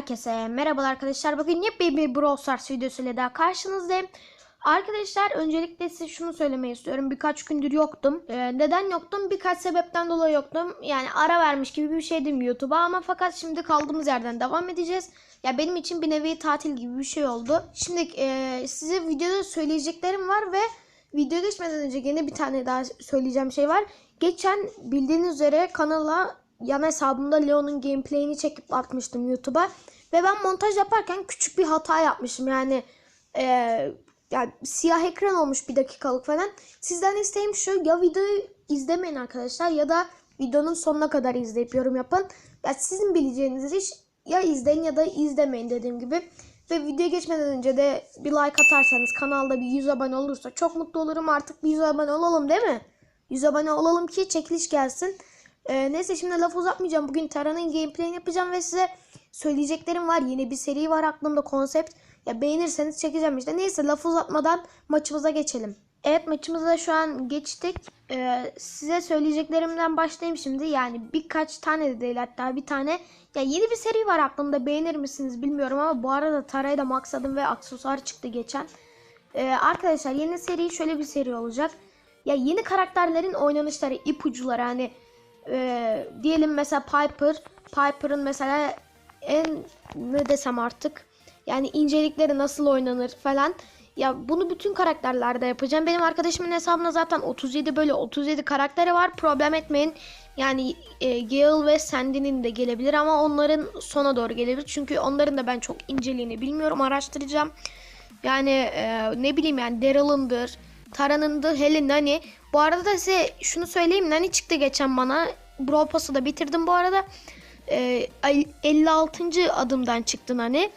Herkese merhabalar arkadaşlar. Bugün yepyeni bir Brawl Stars videosuyla daha karşınızdayım. Arkadaşlar öncelikle size şunu söylemeyi istiyorum. Birkaç gündür yoktum. Ee, neden yoktum? Birkaç sebepten dolayı yoktum. Yani ara vermiş gibi bir şeydim YouTube'a ama fakat şimdi kaldığımız yerden devam edeceğiz. Ya benim için bir nevi tatil gibi bir şey oldu. Şimdi e, size videoda söyleyeceklerim var ve video geçmeden önce yine bir tane daha söyleyeceğim şey var. Geçen bildiğiniz üzere kanala yan hesabımda Leon'un gameplay'ini çekip atmıştım YouTube'a. Ve ben montaj yaparken küçük bir hata yapmışım. Yani e, yani siyah ekran olmuş bir dakikalık falan. Sizden isteğim şu ya videoyu izlemeyin arkadaşlar ya da videonun sonuna kadar izleyip yorum yapın. Ya sizin bileceğiniz iş ya izleyin ya da izlemeyin dediğim gibi. Ve videoya geçmeden önce de bir like atarsanız kanalda bir 100 abone olursa çok mutlu olurum. Artık bir 100 abone olalım değil mi? 100 abone olalım ki çekiliş gelsin. Ee, neyse şimdi laf uzatmayacağım. Bugün Tara'nın gameplay'ini yapacağım ve size söyleyeceklerim var. Yeni bir seri var aklımda konsept. Ya beğenirseniz çekeceğim işte. Neyse laf uzatmadan maçımıza geçelim. Evet maçımıza şu an geçtik. Ee, size söyleyeceklerimden başlayayım şimdi. Yani birkaç tane de değil hatta bir tane. Ya yeni bir seri var aklımda. Beğenir misiniz bilmiyorum ama bu arada Tara'yı da maksadım ve aksesuar çıktı geçen. Ee, arkadaşlar yeni seri şöyle bir seri olacak. Ya yeni karakterlerin oynanışları, ipuçları hani e, diyelim mesela Piper. Piper'ın mesela en ne desem artık yani incelikleri nasıl oynanır falan. Ya bunu bütün karakterlerde yapacağım. Benim arkadaşımın hesabında zaten 37 böyle 37 karakteri var. Problem etmeyin. Yani e, Gale ve Sandy'nin de gelebilir ama onların sona doğru gelebilir. Çünkü onların da ben çok inceliğini bilmiyorum. Araştıracağım. Yani e, ne bileyim yani Daryl'ındır, Tara'nındır, hele Nani. Bu arada da size şunu söyleyeyim. Nani çıktı geçen bana. Brawl Pass'ı da bitirdim bu arada. E, 56. adımdan çıktı Nani.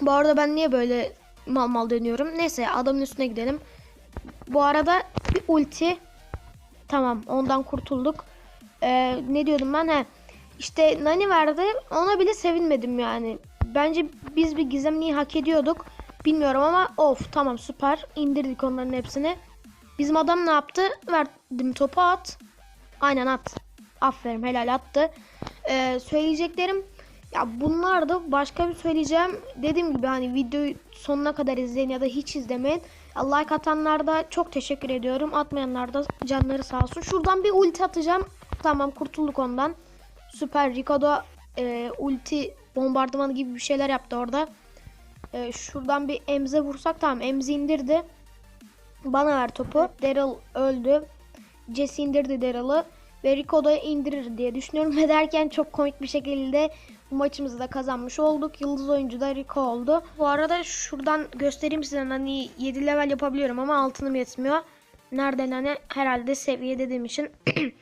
Bu arada ben niye böyle mal mal dönüyorum. Neyse adamın üstüne gidelim. Bu arada bir ulti. Tamam ondan kurtulduk. Ee, ne diyordum ben? He. İşte Nani verdi. Ona bile sevinmedim yani. Bence biz bir gizemliği hak ediyorduk. Bilmiyorum ama of tamam süper. İndirdik onların hepsini. Bizim adam ne yaptı? Verdim topu at. Aynen at. Aferin helal attı. Ee, söyleyeceklerim ya bunlar da başka bir söyleyeceğim. Dediğim gibi hani videoyu sonuna kadar izleyin ya da hiç izlemeyin. Like atanlar da çok teşekkür ediyorum. Atmayanlar da canları sağ olsun. Şuradan bir ulti atacağım. Tamam kurtulduk ondan. Süper. Rico da e, ulti bombardımanı gibi bir şeyler yaptı orada. E, şuradan bir emze vursak tamam. Emzi indirdi. Bana ver topu. Daryl öldü. Jesse indirdi Daryl'ı. Ve Rico da indirir diye düşünüyorum. Ve derken çok komik bir şekilde bu maçımızı da kazanmış olduk. Yıldız oyuncu da Rico oldu. Bu arada şuradan göstereyim size hani 7 level yapabiliyorum ama altınım yetmiyor. Nereden hani herhalde seviye dediğim için.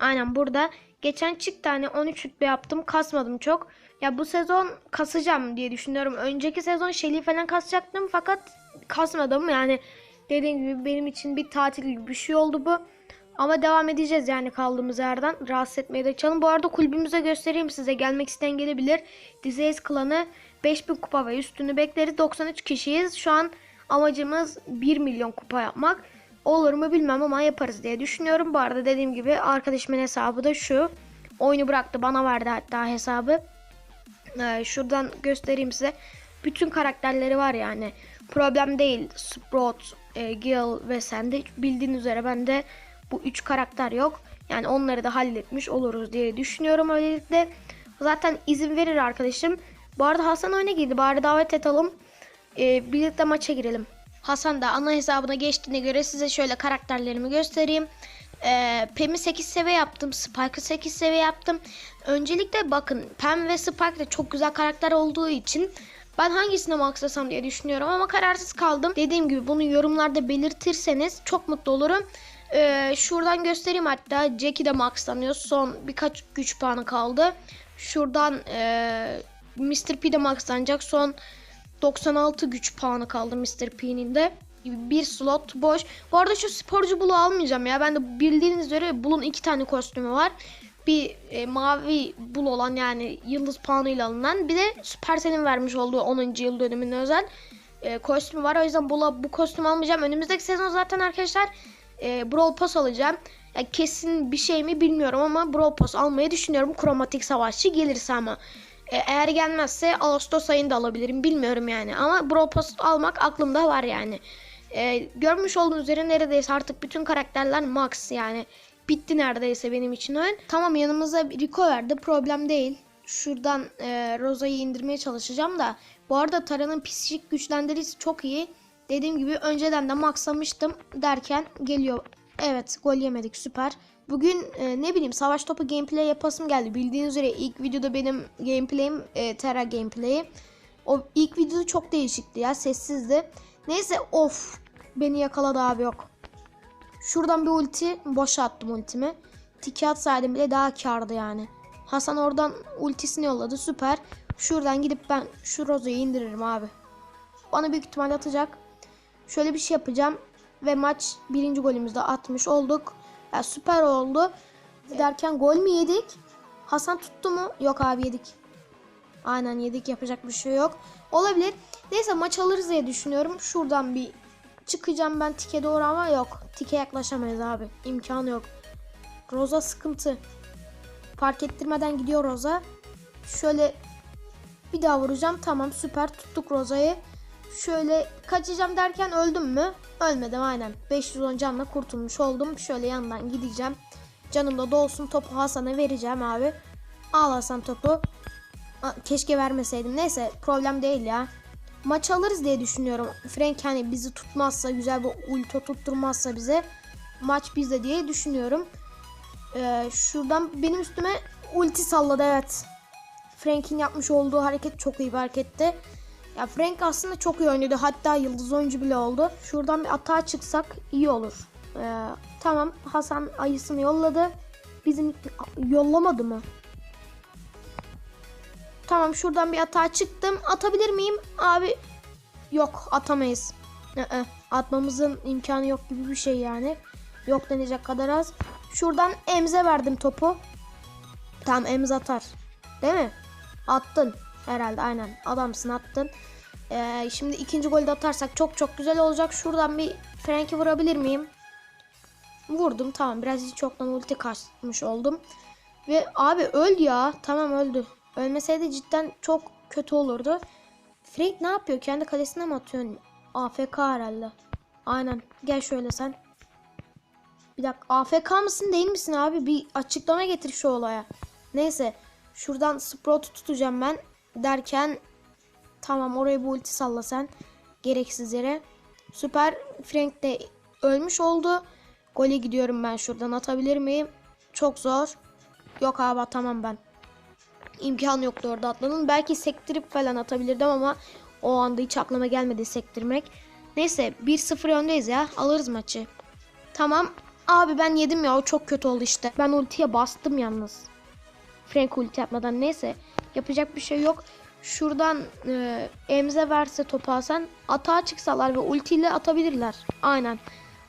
Aynen burada. Geçen çıktı hani 13 rütbe yaptım. Kasmadım çok. Ya bu sezon kasacağım diye düşünüyorum. Önceki sezon Shelly falan kasacaktım fakat kasmadım. Yani dediğim gibi benim için bir tatil gibi bir şey oldu bu. Ama devam edeceğiz yani kaldığımız yerden. Rahatsız etmeye de çalın. Bu arada kulübümüze göstereyim size. Gelmek isteyen gelebilir. Disease klanı 5000 kupa ve üstünü bekleriz. 93 kişiyiz. Şu an amacımız 1 milyon kupa yapmak. Olur mu bilmem ama yaparız diye düşünüyorum. Bu arada dediğim gibi arkadaşımın hesabı da şu. Oyunu bıraktı. Bana verdi hatta hesabı. Ee, şuradan göstereyim size. Bütün karakterleri var yani. Problem değil. Sprout, e, Gil ve Sandy. Bildiğiniz üzere ben de bu üç karakter yok. Yani onları da halletmiş oluruz diye düşünüyorum öylelikle. Zaten izin verir arkadaşım. Bu arada Hasan oyuna girdi. Bari davet edelim. Ee, birlikte maça girelim. Hasan da ana hesabına geçtiğine göre size şöyle karakterlerimi göstereyim. Ee, Pem'i 8 seviye yaptım. Spike'ı 8 seviye yaptım. Öncelikle bakın Pem ve Spike de çok güzel karakter olduğu için ben hangisine maxlasam diye düşünüyorum ama kararsız kaldım. Dediğim gibi bunu yorumlarda belirtirseniz çok mutlu olurum. Ee, şuradan göstereyim hatta. Jackie de maxlanıyor. Son birkaç güç puanı kaldı. Şuradan e, Mr. P de maxlanacak. Son 96 güç puanı kaldı Mr. P'nin de. Bir slot boş. Bu arada şu sporcu bulu almayacağım ya. Ben de bildiğiniz üzere bulun iki tane kostümü var. Bir e, mavi bul olan yani yıldız puanıyla alınan. Bir de Supercell'in vermiş olduğu 10. yıl dönümüne özel e, kostümü var. O yüzden bula, bu kostümü almayacağım. Önümüzdeki sezon zaten arkadaşlar e, Brawl Pass alacağım. Yani kesin bir şey mi bilmiyorum ama Brawl Pass almayı düşünüyorum. Kromatik savaşçı gelirse ama. E, eğer gelmezse Ağustos ayında alabilirim bilmiyorum yani. Ama Brawl Pass almak aklımda var yani. E, görmüş olduğunuz üzere neredeyse artık bütün karakterler max yani. Bitti neredeyse benim için oyun. Tamam yanımıza Rico verdi problem değil. Şuradan e, Rosa'yı indirmeye çalışacağım da. Bu arada Tara'nın psikik güçlendiricisi çok iyi. Dediğim gibi önceden de maxlamıştım derken geliyor. Evet gol yemedik süper. Bugün e, ne bileyim savaş topu gameplay yapasım geldi. Bildiğiniz üzere ilk videoda benim gameplay'im e, Terra gameplay'i. O ilk videoda çok değişikti ya sessizdi. Neyse of beni yakaladı abi yok. Şuradan bir ulti boşa attım ultimi. Tiki atsaydım bile daha kardı yani. Hasan oradan ultisini yolladı süper. Şuradan gidip ben şu Rozo'yu indiririm abi. Bana büyük ihtimal atacak. Şöyle bir şey yapacağım. Ve maç birinci golümüzde atmış olduk. Ya süper oldu. Derken gol mü yedik? Hasan tuttu mu? Yok abi yedik. Aynen yedik yapacak bir şey yok. Olabilir. Neyse maç alırız diye düşünüyorum. Şuradan bir çıkacağım ben tike doğru ama yok. Tike yaklaşamayız abi. İmkanı yok. Roza sıkıntı. Fark ettirmeden gidiyor Roza. Şöyle bir daha vuracağım. Tamam süper tuttuk Roza'yı. Şöyle kaçacağım derken öldüm mü? Ölmedim aynen. 510 canla kurtulmuş oldum. Şöyle yandan gideceğim. Canım da dolsun topu Hasan'a vereceğim abi. Al Hasan topu. Keşke vermeseydim. Neyse problem değil ya. Maç alırız diye düşünüyorum. Frank hani bizi tutmazsa güzel bir ulti tutturmazsa bize maç bizde diye düşünüyorum. Ee, şuradan benim üstüme ulti salladı evet. Frank'in yapmış olduğu hareket çok iyi bir hareketti. Ya Frank aslında çok iyi oynadı. Hatta yıldız oyuncu bile oldu. Şuradan bir atağa çıksak iyi olur. Ee, tamam Hasan ayısını yolladı. Bizim yollamadı mı? Tamam şuradan bir atağa çıktım. Atabilir miyim? Abi yok atamayız. Ee, atmamızın imkanı yok gibi bir şey yani. Yok denecek kadar az. Şuradan Emze verdim topu. Tamam Emze atar. Değil mi? Attın. Herhalde aynen. Adamsın attın. Ee, şimdi ikinci golü de atarsak çok çok güzel olacak. Şuradan bir Frank'i vurabilir miyim? Vurdum tamam. Biraz çoktan ulti kaçmış oldum. Ve abi öldü ya. Tamam öldü. Ölmeseydi cidden çok kötü olurdu. Frank ne yapıyor? Kendi kalesine mi atıyorsun? AFK herhalde. Aynen. Gel şöyle sen. Bir dakika. AFK mısın değil misin abi? Bir açıklama getir şu olaya. Neyse. Şuradan Sprout'u tutacağım ben. Derken tamam oraya bu ulti salla sen. Gereksiz yere. Süper. Frank de ölmüş oldu. Gole gidiyorum ben şuradan. Atabilir miyim? Çok zor. Yok abi atamam ben. İmkan yoktu orada atmanın. Belki sektirip falan atabilirdim ama o anda hiç aklıma gelmedi sektirmek. Neyse 1-0 öndeyiz ya. Alırız maçı. Tamam. Abi ben yedim ya o çok kötü oldu işte. Ben ultiye bastım yalnız. Frank ulti yapmadan neyse. Yapacak bir şey yok. Şuradan e, emze verse topu Hasan. Atağa çıksalar ve ultiyle atabilirler. Aynen.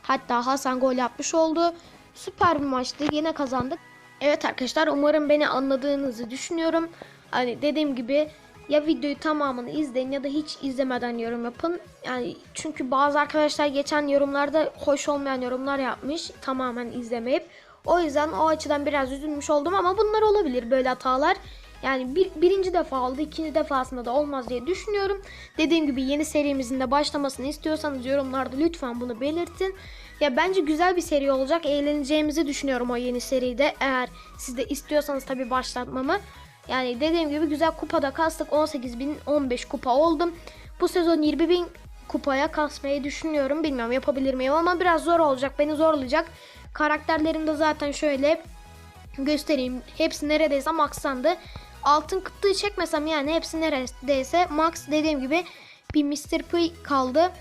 Hatta Hasan gol yapmış oldu. Süper bir maçtı. Yine kazandık. Evet arkadaşlar umarım beni anladığınızı düşünüyorum. Hani dediğim gibi ya videoyu tamamını izleyin ya da hiç izlemeden yorum yapın. Yani çünkü bazı arkadaşlar geçen yorumlarda hoş olmayan yorumlar yapmış tamamen izlemeyip. O yüzden o açıdan biraz üzülmüş oldum ama bunlar olabilir böyle hatalar. Yani bir, birinci defa oldu ikinci defasında da olmaz diye düşünüyorum. Dediğim gibi yeni serimizin de başlamasını istiyorsanız yorumlarda lütfen bunu belirtin. Ya bence güzel bir seri olacak. Eğleneceğimizi düşünüyorum o yeni seride. Eğer siz de istiyorsanız tabii başlatmamı. Yani dediğim gibi güzel kupada kastık. 18 bin 15 kupa oldum. Bu sezon 20 bin kupaya kasmayı düşünüyorum. Bilmiyorum yapabilir miyim ama biraz zor olacak. Beni zorlayacak. Karakterlerim de zaten şöyle göstereyim. Hepsi neredeyse maxlandı. Altın kıtlığı çekmesem yani hepsi neredeyse max dediğim gibi bir Mr. P kaldı.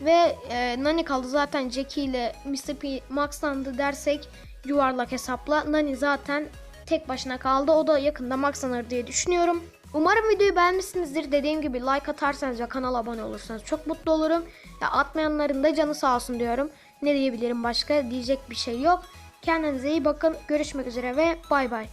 Ve e, Nani kaldı zaten Jackie ile Mr. P maxlandı dersek yuvarlak hesapla. Nani zaten tek başına kaldı. O da yakında maxlanır diye düşünüyorum. Umarım videoyu beğenmişsinizdir. Dediğim gibi like atarsanız ve kanala abone olursanız çok mutlu olurum. Ya atmayanların da canı sağ olsun diyorum. Ne diyebilirim başka? Diyecek bir şey yok. Kendinize iyi bakın. Görüşmek üzere ve bay bay.